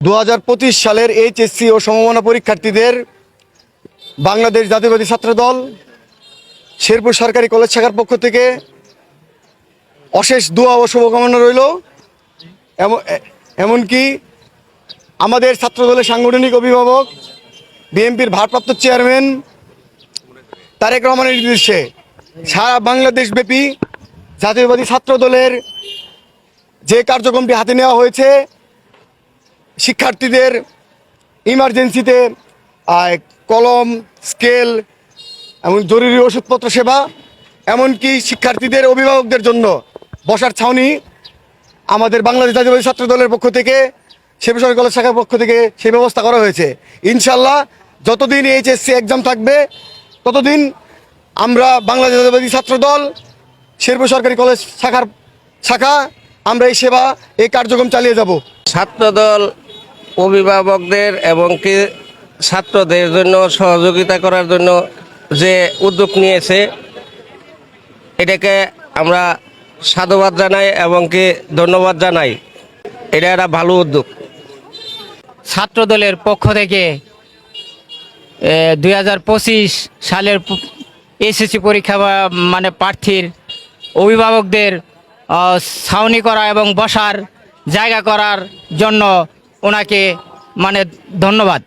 দু হাজার পঁচিশ সালের এইচএসসি ও সমমানা পরীক্ষার্থীদের বাংলাদেশ জাতীয়বাদী ছাত্রদল, শেরপুর সরকারি কলেজ শাখার পক্ষ থেকে অশেষ দোয়া ও শুভকামনা রইল। এমনকি আমাদের ছাত্রদলের সাংগঠনিক অভিভাবক, বিএনপির ভারপ্রাপ্ত চেয়ারম্যান তারেক রহমানের নির্দেশে সারা বাংলাদেশ ব্যাপী জাতীয়বাদী ছাত্রদলের যে কার্যক্রমটি হাতে নেওয়া হয়েছে শিক্ষার্থীদের ইমার্জেন্সিতে কলম স্কেল এবং জরুরি ওষুধপত্র সেবা, এমনকি শিক্ষার্থীদের অভিভাবকদের জন্য বসার ছাউনি আমাদের বাংলাদেশ জাতীয়বাদী ছাত্র দলের পক্ষ থেকে সেবসর কলেজ শাখার পক্ষ থেকে সে ব্যবস্থা করা হয়েছে। ইনশাল্লাহ যতদিন এইচএসসি এক্সাম থাকবে, ততদিন আমরা বাংলাদেশ জাতীয়বাদী ছাত্র দল, শেরপুর সরকারি কলেজ শাখার শাখা, আমরা এই সেবা, এই কার্যক্রম চালিয়ে যাব। ছাত্রদল অভিভাবকদের এবং কি ছাত্রদের জন্য সহযোগিতা করার জন্য যে উদ্যোগ নিয়েছে, এটাকে আমরা সাধুবাদ জানাই এবং কি ধন্যবাদ জানাই। এটা একটা ভালো উদ্যোগ। ছাত্রদলের পক্ষ থেকে দুই হাজার পঁচিশ সালের এসএসসি পরীক্ষা মানে প্রার্থীর অভিভাবকদের ছাউনি করা এবং বসার জায়গা করার জন্য ওনাকে মানে ধন্যবাদ।